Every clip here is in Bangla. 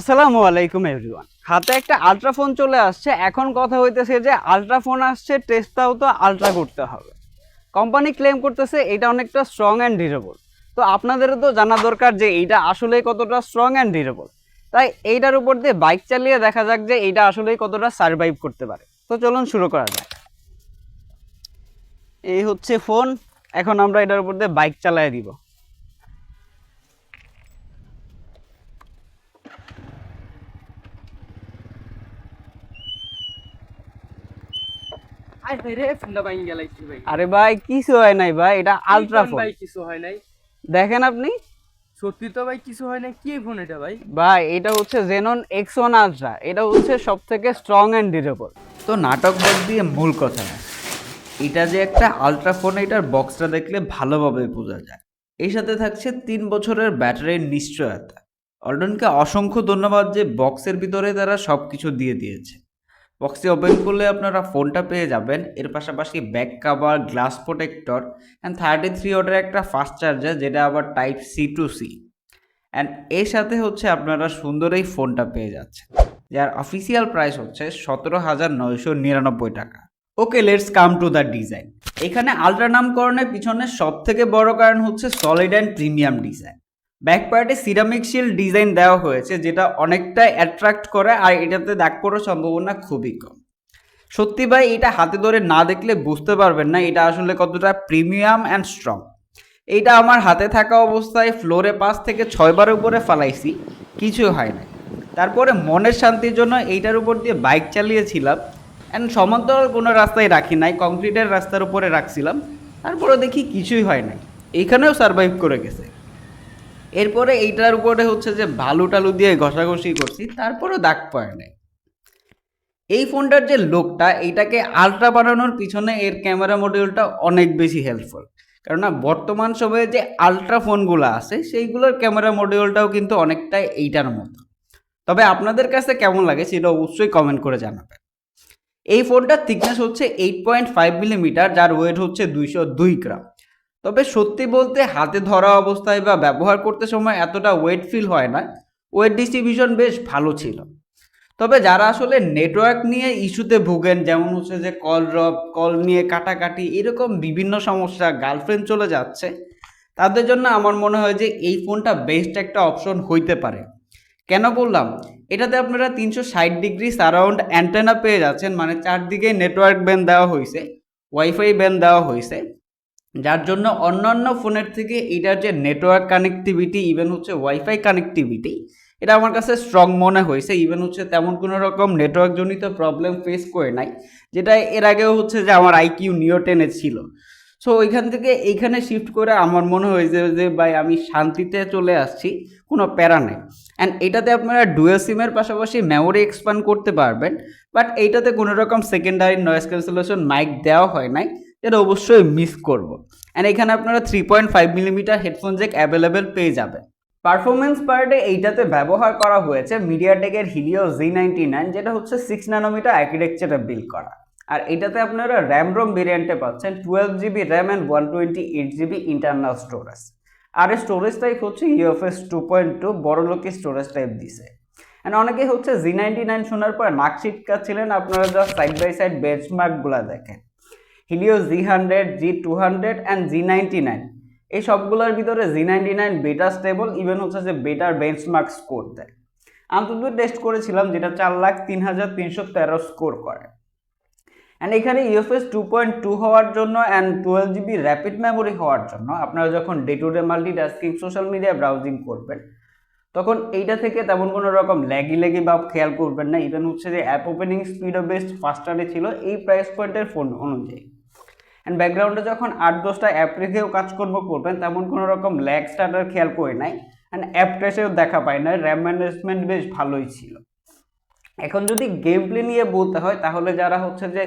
আসসালামু আলাইকুম এভরিওয়ান। হাতে একটা আলট্রা ফোন চলে আসছে। এখন কথা হইতেছে যে আলট্রা ফোন আসছে টেস্টটাও তো আলট্রা করতে হবে। কোম্পানি ক্লেম করতেছে, এটা অনেকটা স্ট্রং অ্যান্ড ডিউরেবল তো আপনাদেরও তো জানা দরকার যে এইটা আসলে কতটা স্ট্রং অ্যান্ড ডিউরেবল তাই এইটার উপর দিয়ে বাইক চালিয়ে দেখা যাক যে এইটা আসলেই কতটা সার্ভাইভ করতে পারে। তো চলুন শুরু করা যাক। এই হচ্ছে ফোন এখন আমরা এটার উপর দিয়ে বাইক চালিয়ে দিব আই ভাই রে ফোনটা বাইং গেলাইছি ভাই আরে ভাই কিছু হয় নাই ভাই এটা আলট্রা ফোন ভাই কিছু হয় নাই? দেখেন আপনি? সত্যি তো ভাই কিছু হয় নাই কি ফোন এটা ভাই? ভাই এটা হচ্ছে জেনন এক্স ওয়ান আলট্রা এটা হচ্ছে সব থেকে স্ট্রং অ্যান্ড ডিউরেবল তো নাটক বাদ দিয়ে মূল কথা না। এটা যে একটা আলট্রা ফোন এটার বক্সটা দেখলে ভালোভাবে বোঝা যায়। এর সাথে থাকছে তিন বছরের ব্যাটারির নিশ্চয়তা। অলডনকে অসংখ্য ধন্যবাদ যে বক্সের ভিতরে তারা সব কিছু দিয়ে দিয়েছে। বক্সটি ওপেন করলে আপনারা ফোনটা পেয়ে যাবেন। এর পাশাপাশি back cover glass protector and thirty three ওটার একটা ফাস্ট চার্জার যেটা আবার type C to C and এর সাথে হচ্ছে আপনারা সুন্দর এই ফোনটা পেয়ে যাচ্ছেন। যার অফিসিয়াল প্রাইস হচ্ছে সতেরো হাজার নয়শো নিরানব্বই টাকা। Okay let's come to the design এখানে আলট্রা নামকরণের পিছনে সব থেকে বড় কারণ হচ্ছে solid and premium design back পার্টে সিরামিক শিল ডিজাইন দেওয়া হয়েছে, যেটা অনেকটাই অ্যাট্রাক্ট করে আর এটাতে দাগ পড়ার সম্ভাবনা খুবই কম। সত্যি ভাই, এটা হাতে ধরে না দেখলে বুঝতে পারবেন না এটা আসলে কতটা প্রিমিয়াম অ্যান্ড স্ট্রং এইটা আমার হাতে থাকা অবস্থায় ফ্লোরে পাঁচ থেকে ছয়বার উপরে ফালাইছি, কিছু হয় না তারপরে মনের শান্তির জন্য এইটার উপর দিয়ে বাইক চালিয়েছিলাম অ্যান্ড সমান্তরাল কোনো রাস্তায় রাখি নাই কংক্রিটের রাস্তার উপরে রাখছিলাম, তারপরে দেখি কিছুই হয় নাই। এইখানেও সারভাইভ করে গেছে। এরপরে এইটার উপরে হচ্ছে যে ভালু টালু দিয়ে ঘষাঘষি করছি, তারপরেও দাগ পড়ে নাই। এই ফোনটার যে লোকটা, এইটাকে আলট্রা বানানোর পিছনে এর ক্যামেরা মডিউলটা অনেক বেশি হেল্পফুল কেননা বর্তমান সময়ে যে আলট্রা ফোনগুলো আছে, সেইগুলোর ক্যামেরা মডিউলটাও কিন্তু অনেকটাই এইটার মতো। তবে আপনাদের কাছে কেমন লাগে সেটা অবশ্যই কমেন্ট করে জানাবেন। এই ফোনটার থিকনেস হচ্ছে এইট পয়েন্ট ফাইভ মিলিমিটার যার ওয়েট হচ্ছে দুইশো দুই গ্রাম। তবে সত্যি বলতে হাতে ধরা অবস্থায় বা ব্যবহার করতে সময় এতটা ওয়েট ফিল হয় না। ওয়েট ডিস্ট্রিবিউশন বেশ ভালো ছিল। তবে যারা আসলে নেটওয়ার্ক নিয়ে ইস্যুতে ভুগেন, যেমন হচ্ছে যে কল ড্রপ কল নিয়ে কাটাকাটি, এরকম বিভিন্ন সমস্যা গার্লফ্রেন্ড চলে যাচ্ছে, তাদের জন্য আমার মনে হয় যে এই ফোনটা বেস্ট একটা অপশন হইতে পারে। কেন বললাম? এটাতে আপনারা তিনশো ষাট ডিগ্রি সারাউন্ড অ্যান্টেনা পেয়ে যাচ্ছেন মানে চারদিকে নেটওয়ার্ক ব্যান দেওয়া হয়েছে ওয়াইফাই ব্যান দেওয়া হয়েছে যার জন্য অন্যান্য ফোনের থেকে এটার যে নেটওয়ার্ক কানেক্টিভিটি ইভেন হচ্ছে ওয়াইফাই কানেক্টিভিটি এটা আমার কাছে স্ট্রং মনে হয়েছে। ইভেন হচ্ছে তেমন কোনো রকম নেটওয়ার্ক জনিত প্রবলেম ফেস করে নাই, যেটা এর আগেও হচ্ছে যে আমার আইকিউ নিও টেনে ছিল। সো ওইখান থেকে এইখানে শিফট করে আমার মনে হয়েছে যে, ভাই, আমি শান্তিতে চলে আসছি, কোনো প্যারা নেই। অ্যান্ড এটাতে আপনারা ডুয়েল সিমের পাশাপাশি মেমোরি এক্সপান্ড করতে পারবেন বাট এইটাতে কোনো রকম সেকেন্ডারি নয়েজ ক্যান্সেলেশন মাইক দেওয়া হয় নাই। যেটা অবশ্যই মিস করব। অ্যান্ড এখানে আপনারা three point five millimetre headphone jack available পেয়ে যাবেন। পারফরমেন্স পার্টে এইটাতে ব্যবহার করা হয়েছে মিডিয়াটেকের হিলিও জি নাইনটি নাইন যেটা হচ্ছে সিক্স ন্যানোমিটার আর্কিটেকচারে বিল্ড করা। আর এটাতে আপনারা র্যাম রোম ভেরিয়েন্টে পাচ্ছেন twelve GB RAM and one twenty eight GB internal storage R storage type হচ্ছে ইউএফএস টু পয়েন্ট টু বড় লোকের স্টোরেজ টাইপ দিছে। অ্যান্ড অনেকে হচ্ছে জি নাইনটি নাইন শোনার পর নাক ছিটকাচ্ছিলেন, আপনারা যা সাইড বাই সাইড বেঞ্চমার্কগুলো দেখেন। Helio G hundred G two hundred and G ninety nine এই সবগুলোর ভিতরে G ninety nine better stable even হচ্ছে যে বেটার বেঞ্চমার্ক স্কোর দেয়। আমি তো টেস্ট করেছিলাম, যেটা চার লাখ তিন হাজার তিনশো তেরো স্কোর করে। অ্যান্ড এখানে ইউএফএস টু পয়েন্ট টু হওয়ার জন্য and twelve GB rapid memory হওয়ার জন্য আপনারা যখন day to day multitasking social media browsing করবেন, তখন এইটা থেকে তেমন কোনো রকম ল্যাগি ল্যাগি বা খেয়াল করবেন না। ইভেন হচ্ছে যে অ্যাপ ওপেনিং স্পিডও বেস্ট ফাস্টারে ছিল। এই প্রাইস পয়েন্টের ফোন অনুযায়ী। অ্যান্ড ব্যাকগ্রাউন্ডে যখন আট দশটা অ্যাপ রেখেও কাজকর্ম করবেন, তেমন কোনো রকম ল্যাগ স্টার্টার খেয়াল করে নাই। অ্যান্ড অ্যাপ ট্রেসেও দেখা পায় না র্যাম ম্যানেজমেন্ট বেশ ভালোই ছিল। এখন যদি গেম প্লে নিয়ে বলতে হয়, তাহলে যারা হচ্ছে যে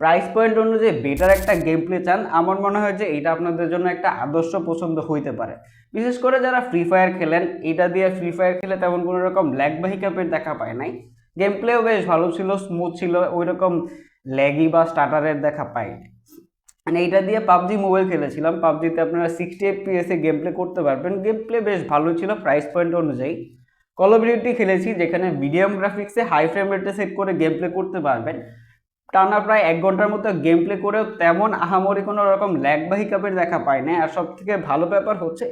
প্রাইস পয়েন্ট অনুযায়ী বেটার একটা গেম প্লে চান, আমার মনে হয় যে এটা আপনাদের জন্য একটা আদর্শ পছন্দ হইতে পারে। বিশেষ করে যারা ফ্রি ফায়ার খেলেন, এটা দিয়ে ফ্রি ফায়ার খেলে তেমন কোনো রকম ল্যাগ বা হিকাপের দেখা পায় নাই। গেম প্লেও বেশ ভালো ছিল স্মুথ ছিল ওই রকম ল্যাগি বা স্টার্টারের দেখা পাইনি। মানে এইটা দিয়ে পাবজি মোবাইল খেলেছিলাম। পাবজিতে আপনারা সিক্সটি এফপিএসে গেম প্লে করতে পারবেন। গেম প্লে বেশ ভালো ছিল প্রাইস পয়েন্ট অনুযায়ী। কল অফ ডিউটি খেলেছি, যেখানে মিডিয়াম গ্রাফিক্সে হাই ফ্রেম রেটে সেট করে গেম প্লে করতে পারবেন। টানা প্রায় এক ঘণ্টার মতো গেম প্লে করেও তেমন আহামরি কোনো রকম ল্যাগ বা হিকাপের দেখা পায় না আর সব থেকে ভালো ব্যাপার হচ্ছে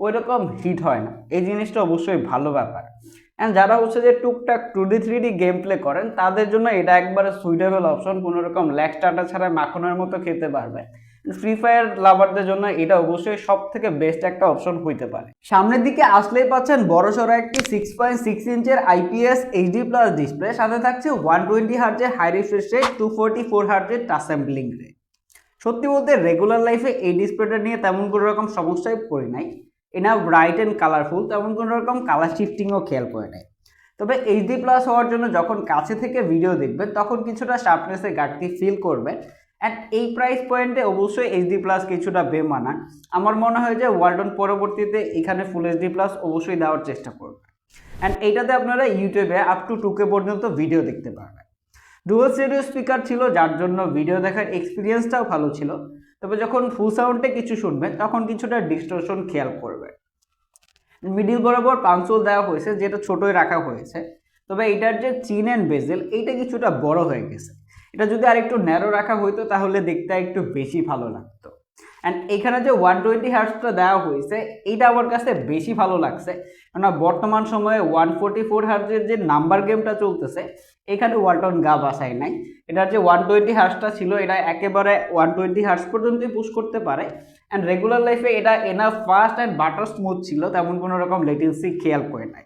ওই রকম হিট হয় না। এই জিনিসটা অবশ্যই ভালো ব্যাপার। অ্যান্ড যারা হচ্ছে যে টুকটাক two D three D game play করেন, তাদের জন্য এটা একবারে সুইটেবল অপশন কোনো রকম ল্যাগ স্টার্টার ছাড়া মাখনের মতো খেতে পারবে ফ্রি ফায়ার লাভারদের জন্য এটা অবশ্যই সব থেকে বেস্ট একটা অপশন হইতে পারে। সামনের দিকে আসলেই পাচ্ছেন বড় সড়ো একটি সিক্স পয়েন্ট সিক্স ইঞ্চের আইপিএস এইচডি প্লাস ডিসপ্লে সাথে থাকছে one twenty হার্জের high refresh rate two forty four হার্জের touch sampling rate সত্যি বলতে রেগুলার লাইফে এই ডিসপ্লেটা নিয়ে তেমন কোনো রকম সমস্যায় পড়ি নাই। এনা ব্রাইট অ্যান্ড কালারফুল তেমন কোনো রকম কালার শিফটিংও খেয়াল করে নাই। তবে এইচডি প্লাস হওয়ার জন্য যখন কাছে থেকে ভিডিও দেখবেন, তখন কিছুটা শার্পনেসের ঘাটতি ফিল করবেন অ্যান্ড এই প্রাইস পয়েন্টে অবশ্যই এইচডি প্লাস কিছুটা বেমানা আমার মনে হয় যে ওয়ার্ল্ডন পরবর্তীতে এখানে ফুল এইচডি প্লাস অবশ্যই দেওয়ার চেষ্টা করবে। অ্যান্ড এইটাতে আপনারা ইউটিউবে আপ টু টুকে পর্যন্ত ভিডিও দেখতে পারবেন। ডুয়াল স্টেডিও স্পিকার ছিল, যার জন্য ভিডিও দেখার এক্সপিরিয়েন্সটাও ভালো ছিল। তবে যখন ফুল সাউন্ডে কিছু শুনবেন তখন কিছুটা ডিস্টোরশন খেয়াল করবে। মিডিল বরাবর পাঞ্চুল দেওয়া হয়েছে, যেটা ছোটোই রাখা হয়েছে। তবে এটার যে চিন অ্যান্ড বেজেল এইটা কিছুটা বড় হয়ে গেছে। এটা যদি আর একটু ন্যারো রাখা হইতো, তাহলে দেখতে একটু বেশি ভালো লাগতো। অ্যান্ড এখানে যে ওয়ান টোয়েন্টি হার্টসটা দেওয়া হয়েছে, এইটা আমার কাছে বেশি ভালো লাগছে। কেননা বর্তমান সময়ে ওয়ান ফোর্টি ফোর হার্টসের যে নাম্বার গেমটা চলতেছে, এখানে ওয়ালটন গা বাসায় নাই। এটার যে ওয়ান টোয়েন্টি হার্টসটা ছিল, এটা একেবারে ওয়ান টোয়েন্টি হার্স পর্যন্তই পুশ করতে পারে। অ্যান্ড রেগুলার লাইফে এটা enough fast and butter smooth ছিল, তেমন কোনো রকম লেটেন্সি খেয়াল করে নাই।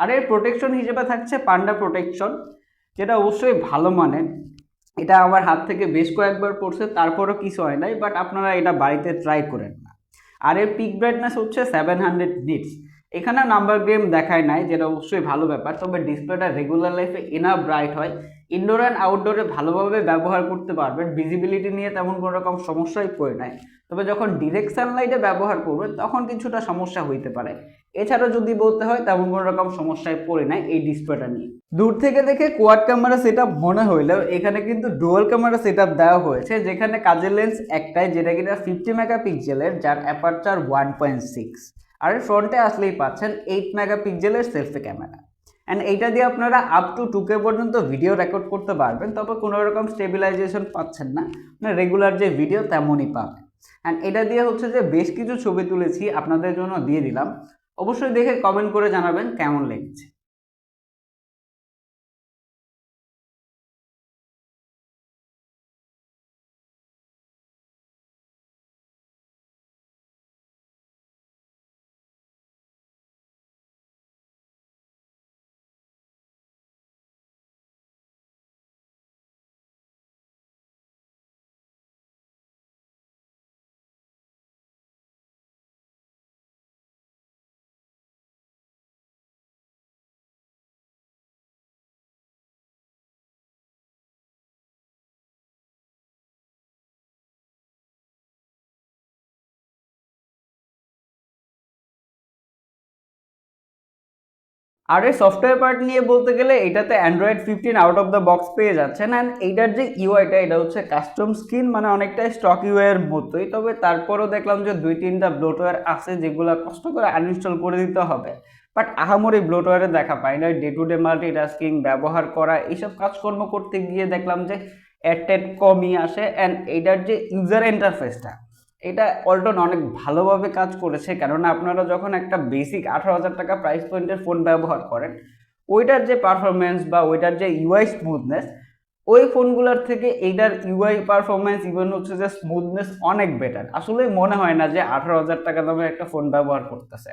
আর এর প্রোটেকশন হিসেবে থাকছে পান্ডা প্রোটেকশন যেটা অবশ্যই ভালো মানের। এটা আমার হাত থেকে বেশ কয়েকবার পড়ছে, তারপরও কিছু হয় নাই বাট আপনারা এটা বাড়িতে ট্রাই করেন না। আর এর পিক ব্রাইটনেস হচ্ছে সেভেন হান্ড্রেড নিটস এখানে নাম্বার গেম দেখায় নাই, যেটা অবশ্যই ভালো ব্যাপার, তবে ডিসপ্লেটা রেগুলার লাইফে এনা ব্রাইট হয়। ইনডোর অ্যান্ড আউটডোরে ভালোভাবে ব্যবহার করতে পারবেন ভিজিবিলিটি নিয়ে তেমন কোনো রকম সমস্যাই পড়ে নাই। তবে যখন ডিরেক্ট সানলাইটে ব্যবহার করবেন, তখন কিছুটা সমস্যা হইতে পারে। এছাড়া যদি বলতে হয়, তেমন কোনো রকম সমস্যায় পড়ে নাই এই ডিসপ্লেটা নিয়ে। দূর থেকে দেখে কোয়াড ক্যামেরা সেট মনে হইলেও, এখানে কিন্তু ডুয়াল ক্যামেরা সেট দেওয়া হয়েছে, যেখানে কাজের লেন্স একটাই, যেটা কিনা ফিফটি মেগাপিক্সেলের যার অ্যাপারচার ওয়ান পয়েন্ট সিক্স আর ফ্রন্টে আসলেই পাচ্ছেন এইট মেগাপিক্সেলের সেলফি ক্যামেরা অ্যান্ড এইটা দিয়ে আপনারা আপ টু টুকে পর্যন্ত ভিডিও রেকর্ড করতে পারবেন, তবে কোনো রকম স্টেবিলাইজেশন পাচ্ছেন না। মানে রেগুলার যে ভিডিও তেমনই পাবেন। অ্যান্ড এটা দিয়ে হচ্ছে যে বেশ কিছু ছবি তুলেছি, আপনাদের জন্য দিয়ে দিলাম। অবশ্যই দেখে কমেন্ট করে জানাবেন কেমন লেগেছে। আর এই সফটওয়্যার পার্ট নিয়ে বলতে গেলে এটাতে Android fifteen out of the box পেয়ে যাচ্ছেন অ্যান্ড এইটার যে ইউআইটা এটা হচ্ছে কাস্টম স্ক্রিন মানে অনেকটাই স্টক ইউআইয়ের মতোই। তবে তারপরেও দেখলাম যে দুই তিনটা ব্লোটওয়্যার আছে যেগুলো কষ্ট করে আনইনস্টল করে দিতে হবে। বাট আহামরি ব্লোটওয়্যারে দেখা পাই না day to day multi tasking ব্যবহার করা, এইসব কাজকর্ম করতে গিয়ে দেখলাম যে অ্যাটেড কমই আসে অ্যান্ড এইটার যে ইউজার ইন্টারফেসটা এটা অল্টন অনেক ভালোভাবে কাজ করেছে, কেননা আপনারা যখন একটা বেসিক আঠারো হাজার টাকা প্রাইস পয়েন্টের ফোন ব্যবহার করেন, ওইটার যে পারফরমেন্স বা ওইটার যে ইউআই স্মুথনেস ওই ফোনগুলোর থেকে এইটার ইউআই পারফরমেন্স ইভেন হচ্ছে যে স্মুথনেস অনেক বেটার আসলে মনে হয় না যে আঠারো হাজার টাকা দামের একটা ফোন ব্যবহার করতেছে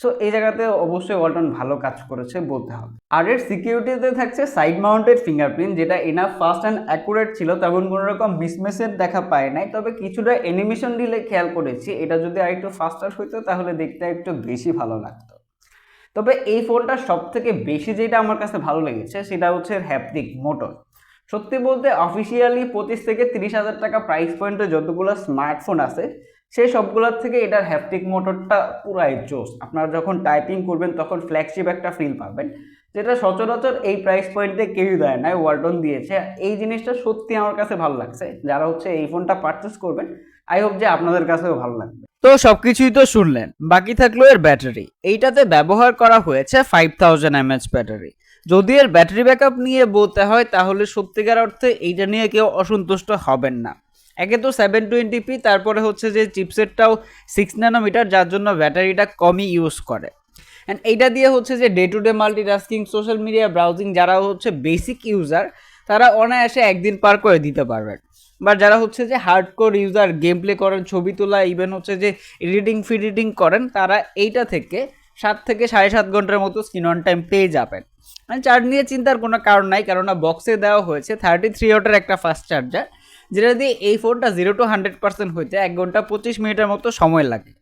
সো এই জায়গাতে অবশ্যই ওয়ালটন ভালো কাজ করেছে বলতে হবে। আর এর সিকিউরিটিতে থাকছে সাইড মাউন্টেড ফিঙ্গারপ্রিন্ট যেটা এনাফ ফাস্ট অ্যান্ড অ্যাকুরেট ছিল, তেমন কোনো রকম মিসমেসের দেখা পায় নাই। তবে কিছুটা অ্যানিমেশন দিলে খেয়াল করেছি, এটা যদি আর একটু ফাস্টার হইতো, তাহলে দেখতে একটু বেশি ভালো লাগতো। তবে এই ফোনটা সব থেকে বেশি যেটা আমার কাছে ভালো লেগেছে, সেটা হচ্ছে হ্যাপটিক মোটর সত্যি বলতে অফিসিয়ালি পঁচিশ থেকে তিরিশ হাজার টাকা প্রাইস পয়েন্টে যতগুলো স্মার্টফোন আছে সেই সবগুলোর থেকে এটার হ্যাপটিক মোটরটা পুরাই জোস আপনারা যখন টাইপিং করবেন, তখন ফ্ল্যাগশিপ একটা ফিল পাবেন, যেটা সচরাচর এই প্রাইস পয়েন্টে কেউই দেয় না, ওয়ার্ডন দিয়েছে। এই জিনিসটা সত্যি আমার কাছে ভালো লাগছে। যারা হচ্ছে এই ফোনটা পারচেস করবেন আই হোপ যে আপনাদের কাছেও ভালো লাগবে। তো সবকিছুই তো শুনলেন, বাকি থাকল এর ব্যাটারি। এইটাতে ব্যবহার করা হয়েছে ফাইভ থাউজেন্ড এমএচ ব্যাটারি। যদি এর ব্যাটারি ব্যাকআপ নিয়ে বলতে হয়, তাহলে সত্যিকার অর্থে এইটা নিয়ে কেউ অসন্তুষ্ট হবেন না। একে তো সেভেন টোয়েন্টি পি তারপরে হচ্ছে যে চিপসেটটাও সিক্স ন্যানোমিটার যার জন্য ব্যাটারিটা কমই ইউজ করে। অ্যান্ড এইটা দিয়ে হচ্ছে যে day to day multitasking social media browsing যারা হচ্ছে বেসিক ইউজার তারা অনায়াসে একদিন পার করে দিতে পারবেন। বা যারা হচ্ছে যে hard core user game play করেন, ছবি তোলা ইভেন হচ্ছে যে এডিটিং ফিডিটিং করেন, তারা এইটা থেকে সাত থেকে সাড়ে সাত ঘণ্টার মতো স্ক্রিন অন টাইম পেয়ে যাবেন। চার্জ নিয়ে চিন্তার কোনো কারণ নাই, কেননা বক্সে দেওয়া হয়েছে থার্টি থ্রি ওয়াটের একটা ফাস্ট চার্জার যেটা দিয়ে এই ফোনটা জিরো টু হান্ড্রেড পার্সেন্ট হইতে এক ঘণ্টা পঁচিশ মিনিটের মতো সময় লাগে।